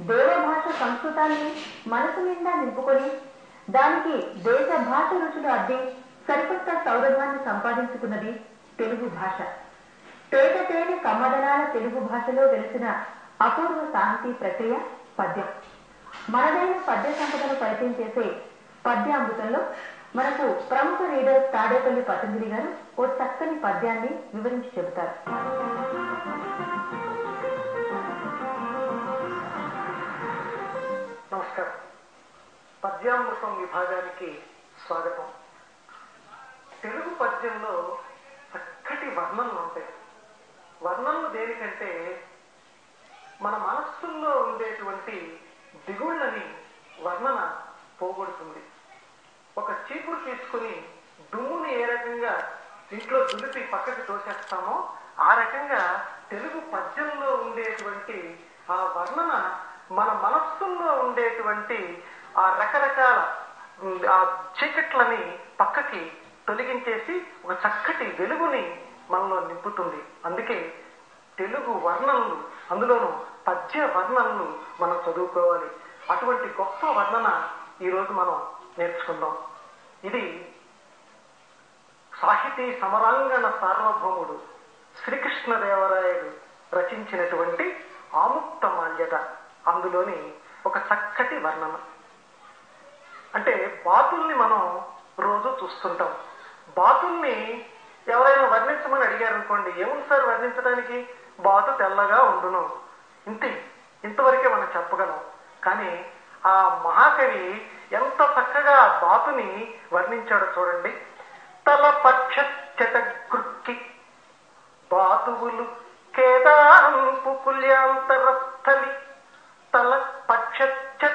దేవభాష సంస్కృతాన్ని మనసు నిండా నింపుకొని దానికి దేశ భాష రుచులు అద్ది సరికొత్త సౌరభాన్ని సంపాదించుకున్నది తెలుగు భాష. తేట తేని కమ్మదనాల తెలుగు భాషలో వెలిసిన అపూర్వ సాహితీ ప్రక్రియ పద్యం. మనదైన పద్య సంపదను పరిచయం చేసే పద్యామృతంలో మనకు ప్రముఖ రీడర్ తాడేపల్లి పతంజలి గారు ఓ చక్కని పద్యాన్ని వివరించి చెబుతారు. పద్యామృతం విభాగానికి స్వాగతం. తెలుగు పద్యంలో చక్కటి వర్ణనలు ఉంటాయి. వర్ణనలు దేనికంటే మన మనస్సుల్లో ఉండేటువంటి దిగుళ్ళని వర్ణన పోగొడుతుంది. ఒక చీపురు తీసుకుని దుమ్ముని ఏ రకంగా ఇంట్లో దులిపి పక్కకి తోసేస్తామో ఆ రకంగా తెలుగు పద్యంలో ఉండేటువంటి ఆ వర్ణన మన మనస్సుల్లో ఉండేటువంటి ఆ రకరకాల ఆ చీకట్లని పక్కకి తొలగించేసి ఒక చక్కటి వెలుగుని మనలో నింపుతుంది. అందుకే తెలుగు వర్ణనలు అందులోనూ పద్య వర్ణనలు మనం చదువుకోవాలి. అటువంటి గొప్ప వర్ణన ఈరోజు మనం నేర్చుకుందాం. ఇది సాహితీ సమరాంగణ సార్వభౌముడు శ్రీకృష్ణదేవరాయలు రచించినటువంటి ఆముక్త మాల్యత అందులోని ఒక చక్కటి వర్ణన. అంటే బాతుల్ని మనం రోజు చూస్తుంటాం. బాతుల్ని ఎవరైనా వర్ణించమని అడిగారు అనుకోండి ఏముంది సార్ వర్ణించడానికి? బాతు తెల్లగా ఉండును. ఇంతే ఇంతవరకే మనం చెప్పగలం. కానీ ఆ మహాకవి ఎంత చక్కగా బాతుని వర్ణించాడో చూడండి. తల పక్ష చెటగృక్కి బాతువులు కేదాంపు కుల్యాంతరస్థలి తల పక్ష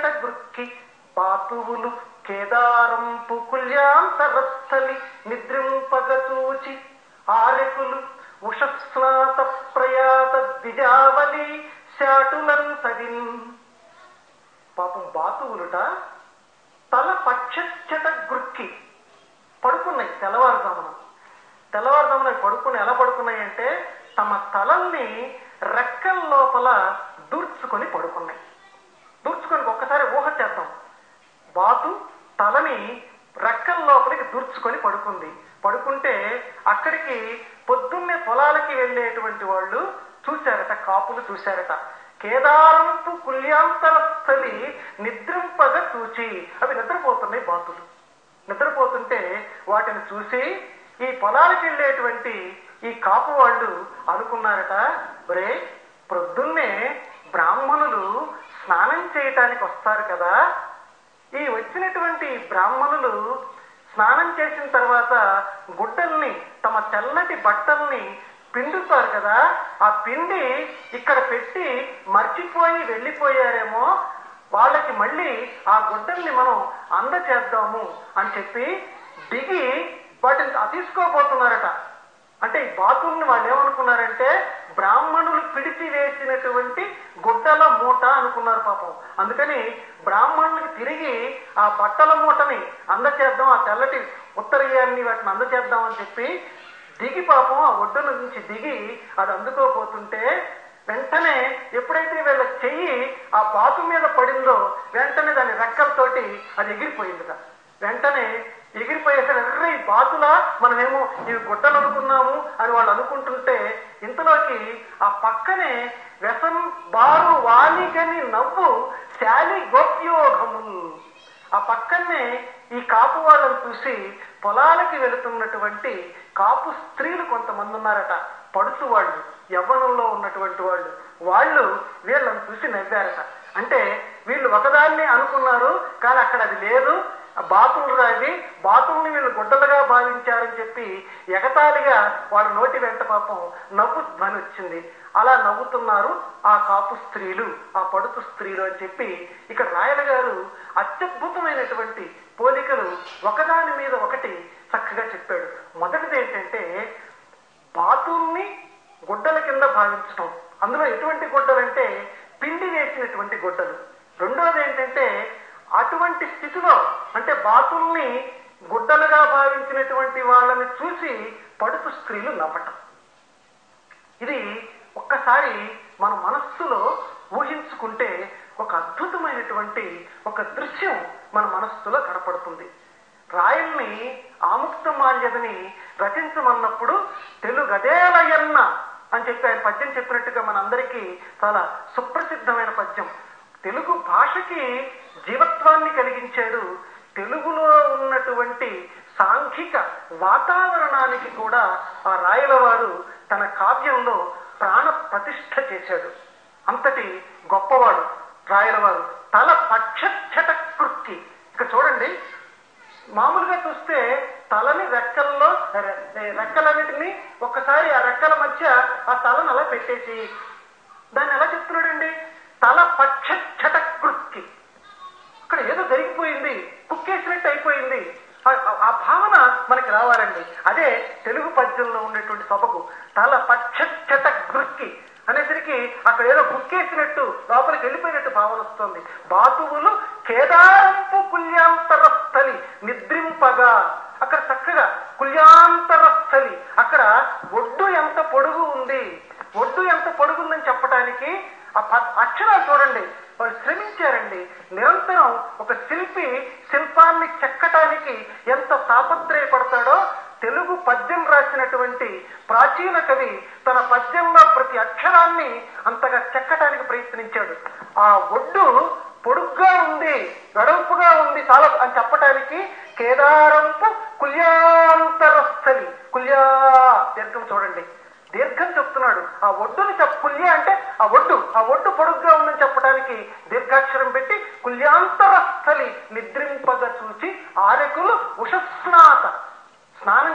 గృక్కి బాతువులు కేదారంపు కుల్యాంతరస్థలి నిద్రింపగ చూచి ఆరెకులు ఉషస్నాత ప్రయాత ద్విజావలి శాటులంతగిన్ పాపం బాతువులుట తల పక్షచ్చట గృక్కి పడుకున్నాయి తెల్లవారుజామున. తెల్లవారుజామున పడుకుని ఎలా పడుకున్నాయి అంటే తమ తలల్ని రెక్కల లోపల దూర్చుకొని పడుకున్నాయి దూర్చుకొని ఒక్కసారి ఊహ చేద్దాం బాతు తలని రెక్కల లోపలికి దూర్చుకొని పడుకుంది. పడుకుంటే అక్కడికి పొద్దున్నే పొలాలకి వెళ్ళేటువంటి వాళ్ళు చూశారట కాపులు చూశారట. కేదారంపు కుల్యాంతర స్థలి నిద్రింపగ చూచి అవి నిద్రపోతున్నాయి బాతులు. నిద్రపోతుంటే వాటిని చూసి ఈ పొలాలకు వెళ్ళేటువంటి ఈ కాపు వాళ్ళు అనుకున్నారట ఒరే ప్రొద్దున్నే బ్రాహ్మణులు స్నానం చేయటానికి వస్తారు కదా ఈ వచ్చినటువంటి బ్రాహ్మణులు స్నానం చేసిన తర్వాత గుడ్డల్ని తమ తెల్లటి బట్టల్ని పిండుతారు కదా ఆ పిండి ఇక్కడ పెట్టి మర్చిపోయి వెళ్ళిపోయారేమో వాళ్ళకి మళ్ళీ ఆ గుడ్డల్ని మనం అందచేద్దాము అని చెప్పి దిగి వాటిని తీసుకోబోతున్నారట. అంటే ఈ బాతుల్ని వాళ్ళు ఏమనుకున్నారంటే బ్రాహ్మణులు పిడిచి వేసినటువంటి గుడ్డల మూట అనుకున్నారు పాపం. అందుకని బ్రాహ్మణులకి తిరిగి ఆ బట్టల మూటని అందచేద్దాం ఆ తెల్లటి ఉత్తరీయాన్ని వాటిని అందచేద్దాం అని చెప్పి దిగి పాపం ఆ ఒడ్డున నుంచి దిగి అది అందుకోపోతుంటే వెంటనే ఎప్పుడైతే వీళ్ళ చెయ్యి ఆ బాతు మీద పడిందో వెంటనే దాని రెక్కలతోటి అది ఎగిరిపోయిందిట. వెంటనే ఎగిరిపోయేసరి ఎర్ర ఈ బాతులా మనమేమో ఇవి గుట్టలు అనుకున్నాము అని వాళ్ళు అనుకుంటుంటే ఇంతలోకి ఆ పక్కనే వ్యసం బారు వాణిగని నవ్వు శాలి గోప్యోగము. ఆ పక్కనే ఈ కాపు వాళ్ళని చూసి పొలాలకి వెళుతున్నటువంటి కాపు స్త్రీలు కొంతమంది ఉన్నారట. పడుచు వాళ్ళు యవ్వనంలో ఉన్నటువంటి వాళ్ళు. వాళ్ళు వీళ్ళని చూసి నవ్వారట. అంటే వీళ్ళు ఒకదాన్ని అనుకున్నారు కానీ అక్కడ అది లేదు. బాతులు రావి బాతుల్ని వీళ్ళు గుడ్డలుగా భావించారని చెప్పి ఎగతాళిగా వాళ్ళ నోటి వెంట పాపం నవ్వు ధ్వని వచ్చింది. అలా నవ్వుతున్నారు ఆ కాపు స్త్రీలు ఆ పడుతు స్త్రీలు అని చెప్పి ఇక్కడ రాయల గారు అత్యద్భుతమైనటువంటి పోలికలు ఒకదాని మీద ఒకటి చక్కగా చెప్పాడు. మొదటిది ఏంటంటే బాతుల్ని గుడ్డల కింద భావించడం. అందులో ఎటువంటి గుడ్డలంటే పిండి వేసినటువంటి గుడ్డలు. రెండోది ఏంటంటే అటువంటి స్థితిలో అంటే బాతుల్ని గుడ్డలుగా భావించినటువంటి వాళ్ళని చూసి పడుతు స్త్రీలు నవ్వటం. ఇది ఒక్కసారి మన మనస్సులో ఊహించుకుంటే ఒక అద్భుతమైనటువంటి ఒక దృశ్యం మన మనస్సులో కనపడుతుంది. రాయల్ని ఆముక్తమాల్యదని రచించమన్నప్పుడు తెలుగదేలయన్న అని చెప్పి ఆయన పద్యం చెప్పినట్టుగా మనందరికీ చాలా సుప్రసిద్ధమైన పద్యం. తెలుగు భాషకి జీవత్వాన్ని కలిగించాడు. తెలుగులో ఉన్నటువంటి సాంఘిక వాతావరణానికి కూడా ఆ రాయలవారు తన కావ్యంలో ప్రాణ ప్రతిష్ఠ చేశాడు. అంతటి గొప్పవాడు రాయలవారు. తల పక్షచ్చట కృత్తి. ఇక చూడండి మామూలుగా చూస్తే తలని రెక్కల్లో రెక్కలన్నిటినీ ఒక్కసారి ఆ రెక్కల మధ్య ఆ తలను అలా పెట్టేసి తెలుగు ఉండేటువంటి సభకు తల పక్షచ్చట గృక్కి అనేసరికి అక్కడ ఏదో కుక్కేసినట్టు లోపలికి వెళ్ళిపోయినట్టు భావన వస్తుంది. బాతువులు కేదారంపు కుల్యాంతరస్థలి నిద్రింపగా. అక్కడ చక్కగా కుల్యాంతరస్థలి. అక్కడ ఒడ్డు ఎంత పొడుగు ఉంది. ఒడ్డు ఎంత పొడుగుందని చెప్పడానికి ఆ అక్షరాలు చూడండి. వాళ్ళు శ్రమించారండి. నిరంతరం ఒక శిల్పి శిల్పాన్ని చెక్కటానికి ఎంత తాపత్రయపడతాడో తెలుగు పద్యం రాసినటువంటి ప్రాచీన కవి తన పద్యంలో ప్రతి అక్షరాన్ని అంతగా చెక్కటానికి ప్రయత్నించాడు. ఆ ఒడ్డు పొడుగ్గా ఉంది గడవుపుగా ఉంది చాలా అని చెప్పటానికి కేదారంపు కుల్యాంతరస్థలి. కుల్యా దీర్ఘం చూడండి. దీర్ఘం చెప్తున్నాడు. ఆ ఒడ్డుని చెప్ కుల్య అంటే ఆ ఒడ్డు ఆ ఒడ్డు పొడుగ్గా ఉందని చెప్పడానికి దీర్ఘాక్షరం పెట్టి కుల్యాంతరస్థలి నిద్రింపగా చూచి ఆరెకులు ఉషస్నాత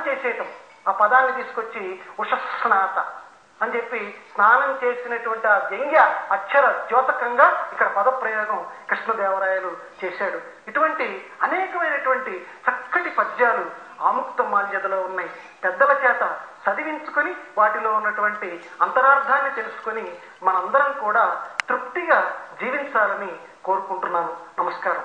చేసేయటం. ఆ పదాన్ని తీసుకొచ్చి ఉషస్నాత అని చెప్పి స్నానం చేసినటువంటి ఆ వ్యంగ్య అక్షర ద్యోతకంగా ఇక్కడ పద ప్రయోగం కృష్ణదేవరాయలు చేశాడు. ఇటువంటి అనేకమైనటువంటి చక్కటి పద్యాలు ఆముక్త మాల్యదలో ఉన్నాయి. పెద్దల చేత చదివించుకొని వాటిలో ఉన్నటువంటి అంతరార్థాన్ని తెలుసుకొని మనందరం కూడా తృప్తిగా జీవించాలని కోరుకుంటున్నాను. నమస్కారం.